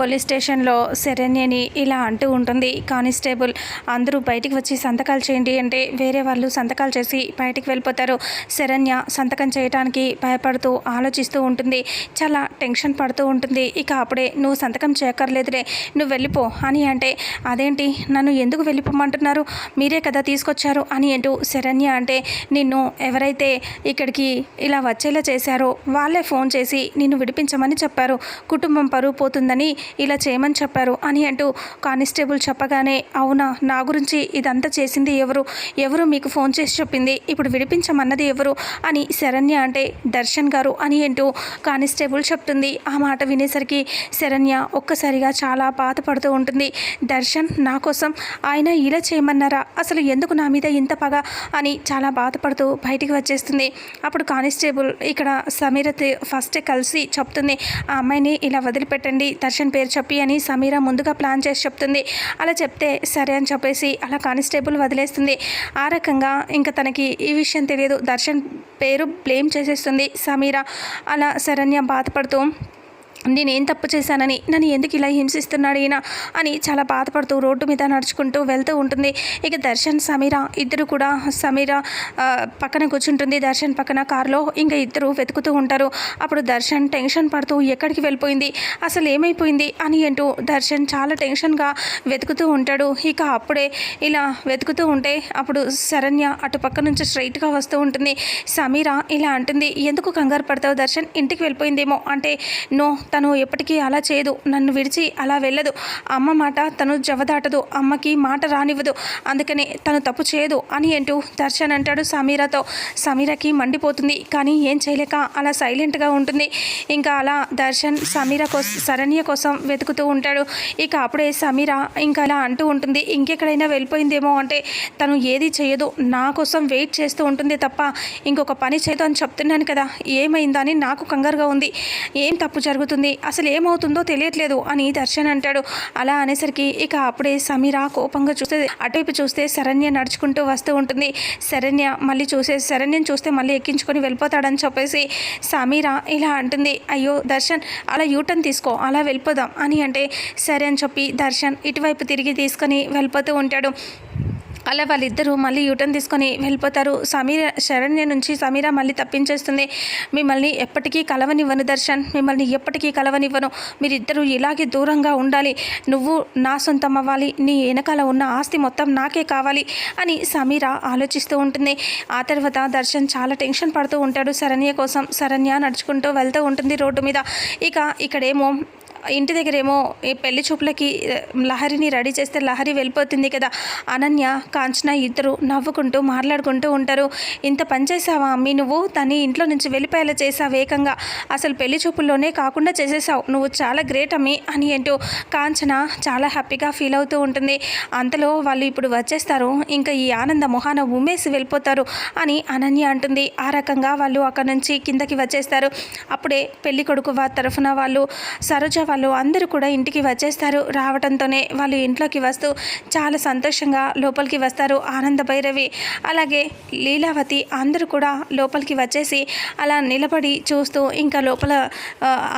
Police స్టేషన్లో శరణ్యని ఇలా అంటూ ఉంటుంది. కానిస్టేబుల్ అందరూ బయటికి వచ్చి సంతకాలు చేయండి అంటే వేరే వాళ్ళు సంతకాలు చేసి బయటికి వెళ్ళిపోతారు. శరణ్య సంతకం చేయడానికి భయపడుతూ ఆలోచిస్తూ ఉంటుంది. చాలా టెన్షన్ పడుతూ ఉంటుంది. ఇక అప్పుడే నువ్వు సంతకం చేయక్కర్లేదులే నువ్వు వెళ్ళిపో అని అంటే అదేంటి? నన్ను ఎందుకు వెళ్ళిపోమంటున్నారు? మీరే కదా తీసుకొచ్చారు అని అంటూ శరణ్య అంటే నిన్ను ఎవరైతే ఇక్కడికి ఇలా వచ్చేలా చేశారో వాళ్ళే ఫోన్ చేసి నిన్ను విడిపించమని చెప్పారు. కుటుంబం పరువు పోతుందని ఇలా చేయమని చెప్పారు అని అంటూ కానిస్టేబుల్ చెప్పగానే అవునా నా గురించి ఇదంతా చేసింది ఎవరు? ఎవరు మీకు ఫోన్ చేసి చెప్పింది? ఇప్పుడు విడిపించమన్నది ఎవరు? అని శరణ్య అంటే దర్శన్ గారు అని అంటూ కానిస్టేబుల్ చెప్తుంది. ఆ మాట వినేసరికి శరణ్య ఒక్కసారిగా చాలా బాధపడుతూ ఉంటుంది. దర్శన్ నా కోసం ఆయన ఇలా చేయమన్నారా? అసలు ఎందుకు నా మీద ఇంత పగ? అని చాలా బాధపడుతూ బయటికి వచ్చేస్తుంది. అప్పుడు కానిస్టేబుల్ ఇక్కడ సమీర ఫస్ట్ కలిసి చెప్తుంది ఆ అమ్మాయిని ఇలా వదిలిపెట్టండి దర్శన్ పేరు చెప్పి అని సమీర ముందుగా ప్లాన్ చేసి చెప్తుంది. అలా చెప్తే సరే అని చెప్పేసి అలా కానిస్టేబుల్ వదిలేస్తుంది. ఆ రకంగా ఇంకా తనకి ఈ విషయం తెలియదు. దర్శన్ పేరు బ్లేమ్ చేసేస్తుంది సమీర. అలా శరణ్య బాధపడుతూ నేనేం తప్పు చేశానని నన్ను ఎందుకు ఇలా హింసిస్తున్నాడు ఈయన అని చాలా బాధపడుతూ రోడ్డు మీద నడుచుకుంటూ వెళ్తూ ఉంటుంది. ఇక దర్శన్ సమీర ఇద్దరు కూడా సమీర పక్కన కూర్చుంటుంది. దర్శన్ పక్కన కారులో ఇంకా ఇద్దరు వెతుకుతూ ఉంటారు. అప్పుడు దర్శన్ టెన్షన్ పడుతూ ఎక్కడికి వెళ్ళిపోయింది? అసలు ఏమైపోయింది? అని అంటూ దర్శన్ చాలా టెన్షన్గా వెతుకుతూ ఉంటాడు. ఇక అప్పుడే ఇలా వెతుకుతూ ఉంటే అప్పుడు శరణ్య అటు పక్క నుంచి స్ట్రైట్గా వస్తూ ఉంటుంది. సమీర ఇలా అంటుంది. ఎందుకు కంగారు పడతావు దర్శన్? ఇంటికి వెళ్ళిపోయిందేమో అంటే నో తను ఎప్పటికీ అలా చేయదు. నన్ను విడిచి అలా వెళ్ళదు. అమ్మ మాట తను జవదాటదు. అమ్మకి మాట రానివ్వదు. అందుకనే తను తప్పు చేయదు అని అంటూ దర్శన్ అంటాడు సమీరతో. సమీరకి మండిపోతుంది. కానీ ఏం చేయలేక అలా సైలెంట్గా ఉంటుంది. ఇంకా అలా దర్శన్ సమీర కోసం శరణ్య కోసం వెతుకుతూ ఉంటాడు. ఇక అప్పుడే సమీర ఇంకా అలా అంటూ ఉంటుంది. ఇంకెక్కడైనా వెళ్ళిపోయిందేమో అంటే తను ఏది చేయదు. నా కోసం వెయిట్ చేస్తూ ఉంటుంది తప్ప ఇంకొక పని చేయదు అని చెప్తున్నాను కదా. ఏమైందని నాకు కంగారుగా ఉంది. ఏం తప్పు జరుగుతుంది? అసలు ఏమవుతుందో తెలియట్లేదు అని దర్శన్ అంటాడు. అలా అనేసరికి ఇక అప్పుడే సమీర కోపంగా చూస్తే అటువైపు చూస్తే శరణ్య నడుచుకుంటూ వస్తూ ఉంటుంది. శరణ్య మళ్ళీ చూసే శరణ్యని చూస్తే మళ్ళీ ఎక్కించుకొని వెళ్ళిపోతాడని చెప్పేసి సమీర ఇలా అంటుంది. అయ్యో దర్శన్ అలా యూటర్న్ తీసుకో అలా వెళ్ళిపోదాం అని అంటే సరే అని చెప్పి దర్శన్ ఇటువైపు తిరిగి తీసుకొని వెళ్ళిపోతూ ఉంటాడు. అలా వాళ్ళిద్దరూ మళ్ళీ యూటర్న్ తీసుకొని వెళ్ళిపోతారు. సమీర శరణ్య నుంచి సమీర మళ్ళీ తప్పించేస్తుంది. మిమ్మల్ని ఎప్పటికీ కలవనివ్వను దర్శన్. మిమ్మల్ని ఎప్పటికీ కలవనివ్వను. మీరిద్దరూ ఇలాగే దూరంగా ఉండాలి. నువ్వు నా సొంతం అవ్వాలి నీ వెనకాల ఉన్న ఆస్తి మొత్తం నాకే కావాలి అని సమీర ఆలోచిస్తూ ఉంటుంది. ఆ తర్వాత దర్శన్ చాలా టెన్షన్ పడుతూ ఉంటాడు శరణ్య కోసం. శరణ్య నడుచుకుంటూ వెళ్తూ ఉంటుంది రోడ్డు మీద. ఇక ఇక్కడేమో ఇంటి దగ్గరేమో ఈ పెళ్ళి చూపులకి లహరిని రెడీ చేస్తే లహరి వెళ్ళిపోతుంది కదా. అనన్య కాంచన ఇద్దరు నవ్వుకుంటూ మాట్లాడుకుంటూ ఉంటారు. ఇంత పని చేసావా అమ్మి నువ్వు? తని ఇంట్లో నుంచి వెళ్ళిపోయేలా చేసావు ఏకంగా. అసలు పెళ్ళి చూపుల్లోనే కాకుండా చేసేసావు నువ్వు చాలా గ్రేట్ అమ్మి అని అంటూ కాంచన చాలా హ్యాపీగా ఫీల్ అవుతూ ఉంటుంది. అంతలో వాళ్ళు ఇప్పుడు వచ్చేస్తారు. ఇంకా ఈ ఆనంద మొహాన ఉమ్మేసి వెళ్ళిపోతారు అని అనన్య అంటుంది. ఆ రకంగా వాళ్ళు అక్కడ నుంచి కిందకి వచ్చేస్తారు. అప్పుడే పెళ్ళి కొడుకు తరఫున వాళ్ళు సరోజ వాళ్ళు అందరూ కూడా ఇంటికి వచ్చేస్తారు. రావడంతోనే వాళ్ళు ఇంట్లోకి వస్తూ చాలా సంతోషంగా లోపలికి వస్తారు. ఆనంద భైరవి అలాగే లీలావతి అందరూ కూడా లోపలికి వచ్చేసి అలా నిలబడి చూస్తూ ఇంకా లోపల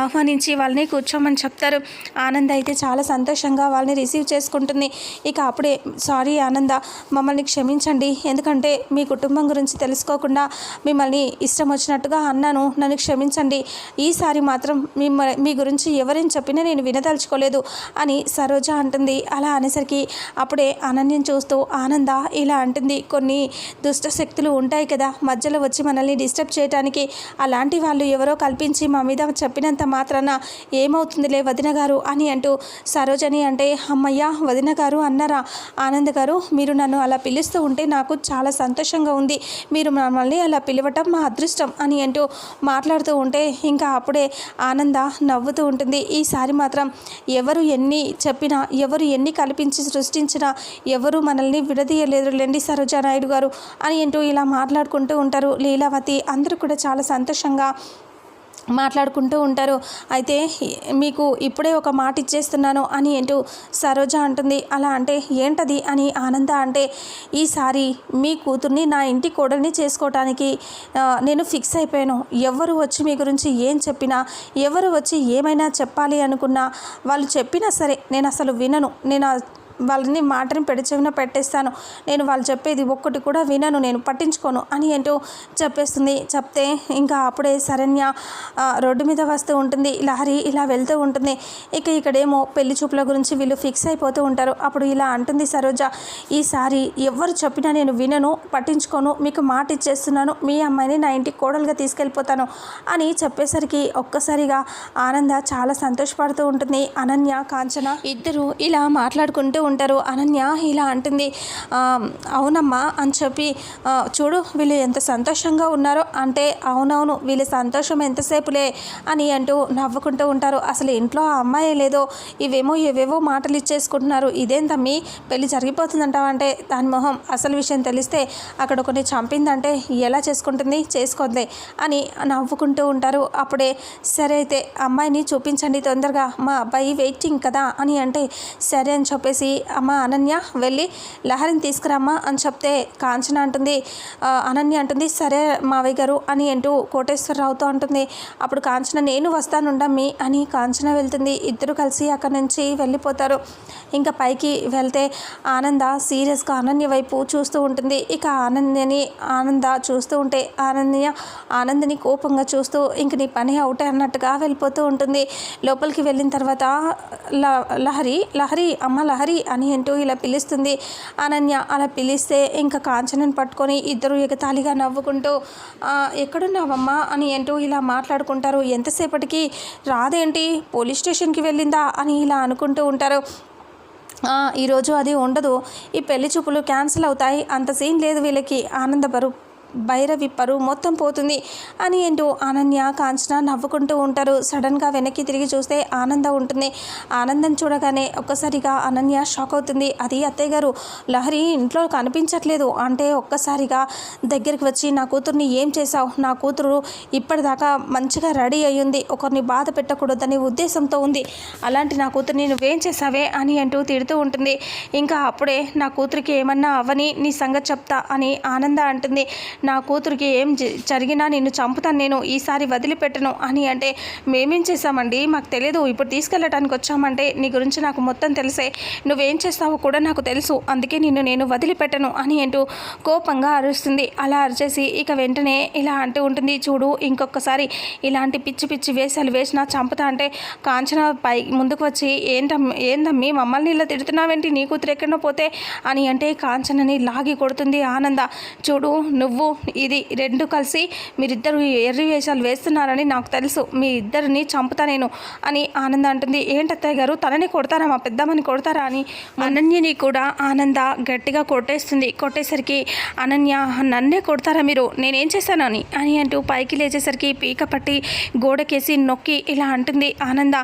ఆహ్వానించి వాళ్ళని కూర్చోమని చెప్తారు. ఆనంద అయితే చాలా సంతోషంగా వాళ్ళని రిసీవ్ చేసుకుంటుంది. ఇక అప్పుడే సారీ ఆనంద మమ్మల్ని క్షమించండి. ఎందుకంటే మీ కుటుంబం గురించి తెలుసుకోకుండా మిమ్మల్ని ఇష్టం వచ్చినట్టుగా అన్నాను. నన్ను క్షమించండి. ఈసారి మాత్రం మీ మీ గురించి ఎవరేం చెప్పినా నేను వినదలుచుకోలేదు అని సరోజ అంటుంది. అలా అనేసరికి అప్పుడే అనన్యం చూస్తూ ఆనంద ఇలా అంటుంది. కొన్ని దుష్ట శక్తులు ఉంటాయి కదా మధ్యలో వచ్చి మనల్ని డిస్టర్బ్ చేయడానికి అలాంటి వాళ్ళు ఎవరో కల్పించి మా మీద చెప్పినంత మాత్రాన ఏమవుతుందిలే వదిన గారు అని అంటూ సరోజని అంటే అమ్మయ్య వదిన గారు అన్నారా? ఆనంద్ గారు మీరు నన్ను అలా పిలుస్తూ ఉంటే నాకు చాలా సంతోషంగా ఉంది. మీరు మమ్మల్ని అలా పిలవటం మా అదృష్టం అని అంటూ మాట్లాడుతూ ఉంటే ఇంకా అప్పుడే ఆనంద నవ్వుతూ ఉంటుంది. ఈ ఈసారి మాత్రం ఎవరు ఎన్ని చెప్పినా ఎవరు ఎన్ని కల్పించి సృష్టించినా ఎవరు మనల్ని విడదీయలేదు లేండి సరోజా నాయుడు గారు అని అంటూ ఇలా మాట్లాడుకుంటూ ఉంటారు లీలావతి. అందరూ కూడా చాలా సంతోషంగా మాట్లాడుకుంటూ ఉంటారు. అయితే మీకు ఇప్పుడే ఒక మాట ఇచ్చేస్తున్నాను అని ఏంటో సరోజ అంటుంది. అలా అంటే ఏంటది అని ఆనంద అంటే ఈసారి మీ కూతుర్ని నా ఇంటి కోడల్ని చేసుకోవటానికి నేను ఫిక్స్ అయిపోయాను. ఎవరు వచ్చి మీ గురించి ఏం చెప్పినా ఎవరు వచ్చి ఏమైనా చెప్పాలి అనుకున్నా వాళ్ళు చెప్పినా సరే నేను అసలు వినను. నేను వాళ్ళని మాటని పెడిచెవిన పెట్టేస్తాను. నేను వాళ్ళు చెప్పేది ఒక్కటి కూడా వినను నేను పట్టించుకోను అని ఏంటో చెప్పేస్తుంది. చెప్తే ఇంకా అప్పుడే శరణ్య రోడ్డు మీద వస్తూ ఉంటుంది. లహరి ఇలా వెళ్తూ ఉంటుంది. ఇక ఇక్కడేమో పెళ్ళి చూపుల గురించి వీళ్ళు ఫిక్స్ అయిపోతూ ఉంటారు. అప్పుడు ఇలా అంటుంది సరోజ ఈసారి ఎవరు చెప్పినా నేను వినను పట్టించుకోను. మీకు మాట ఇచ్చేస్తున్నాను. మీ అమ్మాయిని నా ఇంటికి కోడలుగా తీసుకెళ్ళిపోతాను అని చెప్పేసరికి ఒక్కసారిగా ఆనంద చాలా సంతోషపడుతూ ఉంటుంది. అనన్య కాంచన ఇద్దరు ఇలా మాట్లాడుకుంటూ ఉంటారు. అనన్య ఇలా అంటుంది. అవునమ్మా అని చెప్పి చూడు వీళ్ళు ఎంత సంతోషంగా ఉన్నారో. అంటే అవునవును వీళ్ళ సంతోషం ఎంతసేపులే అని అంటూ నవ్వుకుంటూ ఉంటారు. అసలు ఇంట్లో ఆ అమ్మాయి లేదో ఇవేమో ఏవేవో మాటలు ఇచ్చేసుకుంటున్నారు. ఇదేం తమ్మి పెళ్ళి జరిగిపోతుందంటావంటే దాని మొహం అసలు విషయం తెలిస్తే అక్కడ కొన్ని చంపిందంటే ఎలా చేసుకుంటుంది? చేసుకోండి అని నవ్వుకుంటూ ఉంటారు. అప్పుడే సరే అయితే అమ్మాయిని చూపించండి తొందరగా. మా అబ్బాయి వెయిటింగ్ కదా అని అంటే సరే అని చెప్పేసి అమ్మ అనన్య వెళ్ళి లహరిని తీసుకురామ్మా అని చెప్తే కాంచన అంటుంది అనన్య అంటుంది సరే మావయ్య గారు అని అంటూ కోటేశ్వరరావుతో అంటుంది. అప్పుడు కాంచన నేను వస్తానుండమ్మి అని కాంచన వెళ్తుంది. ఇద్దరు కలిసి అక్కడి నుంచి వెళ్ళిపోతారు. ఇంకా పైకి వెళ్తే ఆనంద సీరియస్గా అనన్య వైపు చూస్తూ ఉంటుంది. ఇక ఆనందని ఆనంద చూస్తూ ఉంటే ఆనంద్య ఆనందని కోపంగా చూస్తూ ఇంక నీ పని అవుటే అన్నట్టుగా వెళ్ళిపోతూ ఉంటుంది. లోపలికి వెళ్ళిన తర్వాత లహరి లహరి అమ్మ లహరి అని అంటూ ఇలా పిలుస్తుంది. అనన్య అలా పిలిస్తే ఇంకా కాంచనని పట్టుకొని ఇద్దరు ఎగతాళిగా నవ్వుకుంటూ ఎక్కడున్నావమ్మా? అని అంటూ ఇలా మాట్లాడుకుంటారు. ఎంతసేపటికి? రాదేంటి? పోలీస్ స్టేషన్కి వెళ్ళిందా? అని ఇలా అనుకుంటూ ఉంటారు. ఈరోజు అది ఉండదు. ఈ పెళ్ళి చూపులు క్యాన్సిల్ అవుతాయి. అంత సీన్ లేదు వీళ్ళకి. ఆనందపరు. భైరవి పరువు మొత్తం పోతుంది అని ఏంటో అనన్య కాంచన నవ్వుకుంటూ ఉంటారు. సడన్గా వెనక్కి తిరిగి చూస్తే ఆనంద ఉంటుంది. ఆనందం చూడగానే ఒక్కసారిగా అనన్య షాక్ అవుతుంది. అది అత్తయ్య గారు లహరి ఇంట్లో కనిపించట్లేదు. అంటే ఒక్కసారిగా దగ్గరికి వచ్చి నా కూతుర్ని ఏం చేశావు? నా కూతురు ఇప్పటిదాకా మంచిగా రెడీ అయ్యింది. ఒకరిని బాధ పెట్టకూడదనే ఉద్దేశంతో ఉంది. అలాంటి నా కూతుర్ని నువ్వేం చేసావే అని అంటూ తిడుతూ ఉంటుంది. ఇంకా అప్పుడే నా కూతురికి ఏమన్నా అవని నీ సంగతి చెప్తా అని ఆనంద అంటుంది. నా కూతురికి ఏం జరిగినా నిన్ను చంపుతాను నేను ఈసారి వదిలిపెట్టను అని అంటే మేమేం చేసామండి మాకు తెలియదు ఇప్పుడు తీసుకెళ్ళటానికి వచ్చామంటే నీ గురించి నాకు మొత్తం తెలిసే. నువ్వేం చేస్తావో కూడా నాకు తెలుసు. అందుకే నిన్ను నేను వదిలిపెట్టను అని అంటూ కోపంగా అరుస్తుంది. అలా అరిచేసి ఇక వెంటనే ఇలా అంటూ ఉంటుంది. చూడు ఇంకొకసారి ఇలాంటి పిచ్చి పిచ్చి వేషాలు వేసినా చంపుతా అంటే కాంచన పై ముందుకు వచ్చి ఏంటమ్మి ఏందమ్మి మమ్మల్ని ఇలా తిడుతున్నావేంటి? నీ కూతురు ఎక్కడో పోతే అని అంటే కాంచనని లాగి కొడుతుంది ఆనంద. చూడు నువ్వు ఇది రెండు కలిసి మీరిద్దరు ఎర్రి వేషాలు వేస్తున్నారని నాకు తెలుసు. మీ ఇద్దరిని చంపుతా నేను అని ఆనంద అంటుంది. ఏంటత్తయ్య గారు తనని కొడతారా? మా పెద్దమ్మని కొడతారా అని అనన్యని కూడా ఆనంద గట్టిగా కొట్టేస్తుంది. కొట్టేసరికి అనన్య నన్నే కొడతారా మీరు? నేనేం చేశానని అని అంటూ పైకి లేచేసరికి పీక పట్టి గోడకేసి నొక్కి ఇలా అంటుంది. ఆనంద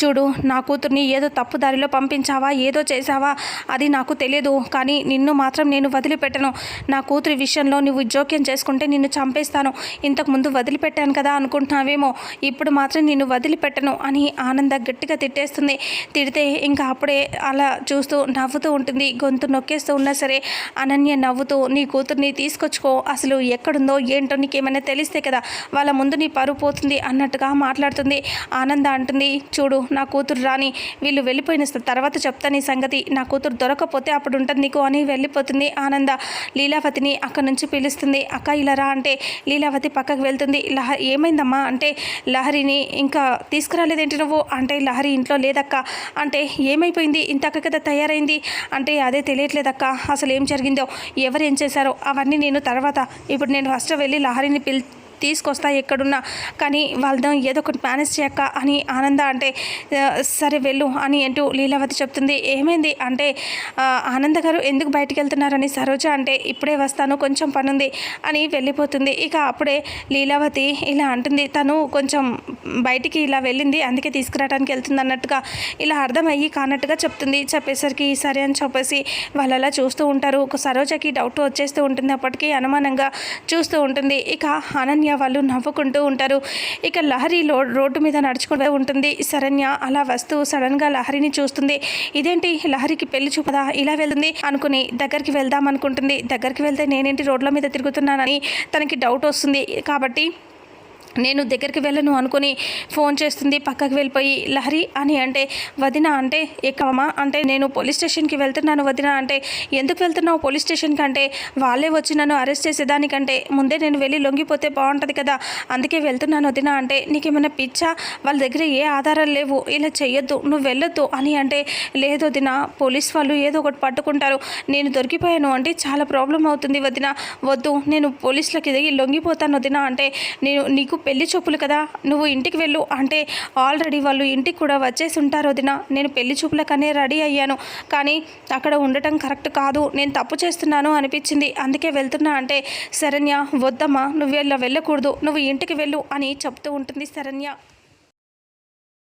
చూడు నా కూతుర్ని ఏదో తప్పు దారిలో పంపించావా? ఏదో చేసావా అది నాకు తెలియదు కానీ నిన్ను మాత్రం నేను వదిలిపెట్టను. నా కూతురి విషయంలో నువ్వు జోక్యం చేసుకుంటే నిన్ను చంపేస్తాను. ఇంతకు ముందు వదిలిపెట్టాను కదా అనుకుంటున్నావేమో. ఇప్పుడు మాత్రం నిన్ను వదిలిపెట్టను అని ఆనంద గట్టిగా తిట్టేస్తుంది. తిడితే ఇంకా అప్పుడే అలా చూస్తూ నవ్వుతూ ఉంటుంది. గొంతు నొక్కేస్తూ ఉన్నా సరే అనన్య నవ్వుతూ నీ కూతుర్ని తీసుకొచ్చుకో. అసలు ఎక్కడుందో ఏంటో నీకేమైనా తెలిస్తే కదా వాళ్ళ ముందు నీ పరువు పోతుంది అన్నట్టుగా మాట్లాడుతుంది. ఆనంద అంటుంది చూడు నా కూతురు రాని వీళ్ళు వెళ్ళిపోయిన తర్వాత చెప్తా నీ సంగతి. నా కూతురు దొరకపోతే అప్పుడు ఉంటుంది నీకు అని వెళ్ళిపోతుంది ఆనంద. లీలావతిని అక్కడి నుంచి పిలుస్తుంది. అక్క ఇలా రా అంటే లీలావతి పక్కకు వెళ్తుంది. లహ ఏమైందమ్మా? అంటే లహరిని ఇంకా తీసుకురాలేదేంటి నువ్వు? అంటే లహరి ఇంట్లో లేదక్క. అంటే ఏమైపోయింది? ఇంతక్క కదా తయారైంది. అంటే అదే తెలియట్లేదక్క. అసలు ఏం జరిగిందో? ఎవరు ఏం చేశారో? అవన్నీ నేను తర్వాత ఇప్పుడు నేను ఫస్ట్ వెళ్ళి లహరిని పిల్ తీసుకొస్తా ఎక్కడున్నా. కానీ వాళ్ళతో ఏదో ఒకటి మేనేజ్ చేయక్క అని ఆనంద అంటే సరే వెళ్ళు అని అంటూ లీలావతి చెప్తుంది. ఏమైంది? అంటే ఆనంద గారు ఎందుకు బయటికి వెళ్తున్నారని సరోజ అంటే ఇప్పుడే వస్తాను కొంచెం పనుంది అని వెళ్ళిపోతుంది. ఇక అప్పుడే లీలావతి ఇలా అంటుంది. తను కొంచెం బయటికి ఇలా వెళ్ళింది. అందుకే తీసుకురావడానికి వెళ్తుంది అన్నట్టుగా ఇలా అర్థమయ్యి కానట్టుగా చెప్తుంది. చెప్పేసరికి సరే అని చెప్పేసి వాళ్ళు అలా చూస్తూ ఉంటారు. ఒక సరోజకి డౌట్ వచ్చేస్తూ ఉంటుంది అప్పటికీ అనుమానంగా చూస్తూ ఉంటుంది. ఇక అనన్య శరణ్య వాళ్ళు నవ్వుకుంటూ ఉంటారు. ఇక లహరిలో రోడ్డు మీద నడుచుకుంటూ ఉంటుంది. శరణ్య అలా వస్తూ సడన్గా లహరిని చూస్తుంది. ఇదేంటి? లహరికి పెళ్ళి చూపదా? ఇలా వెళ్తుంది. అనుకుని దగ్గరికి వెళ్దాం అనుకుంటుంది. దగ్గరికి వెళ్తే నేనేంటి రోడ్ల మీద తిరుగుతున్నానని తనకి డౌట్ వస్తుంది. కాబట్టి నేను దగ్గరికి వెళ్ళను అనుకుని ఫోన్ చేస్తుంది పక్కకి వెళ్ళిపోయి లహరి అని అంటే వదిన అంటే ఎక్కమా అంటే నేను పోలీస్ స్టేషన్కి వెళ్తున్నాను వదిన అంటే ఎందుకు వెళ్తున్నావు పోలీస్ స్టేషన్కి అంటే వాళ్ళే వచ్చి నన్ను అరెస్ట్ చేసేదానికంటే ముందే నేను వెళ్ళి లొంగిపోతే బాగుంటుంది కదా అందుకే వెళ్తున్నాను వదిన అంటే నీకేమైనా పిచ్చా? వాళ్ళ దగ్గర ఏ ఆధారాలు లేవు ఇలా చెయ్యొద్దు నువ్వు వెళ్ళొద్దు అని అంటే లేదు వదిన పోలీస్ వాళ్ళు ఏదో ఒకటి పట్టుకుంటారు నేను దొరికిపోయాను అంటే చాలా ప్రాబ్లం అవుతుంది వదిన వద్దు నేను పోలీసులకి దిగి లొంగిపోతాను వదిన అంటే నేను నీకు పెళ్ళి చూపులు కదా నువ్వు ఇంటికి వెళ్ళు. అంటే ఆల్రెడీ వాళ్ళు ఇంటికి కూడా వచ్చేసి ఉంటారు వదిన. నేను పెళ్ళి చూపులకనే రెడీ అయ్యాను. కానీ అక్కడ ఉండటం కరెక్ట్ కాదు. నేను తప్పు చేస్తున్నాను అనిపించింది. అందుకే వెళ్తున్నా అంటే శరణ్య వద్దమ్మా నువ్వు వెళ్ళకూడదు. నువ్వు ఇంటికి వెళ్ళు అని చెప్తూ ఉంటుంది శరణ్య.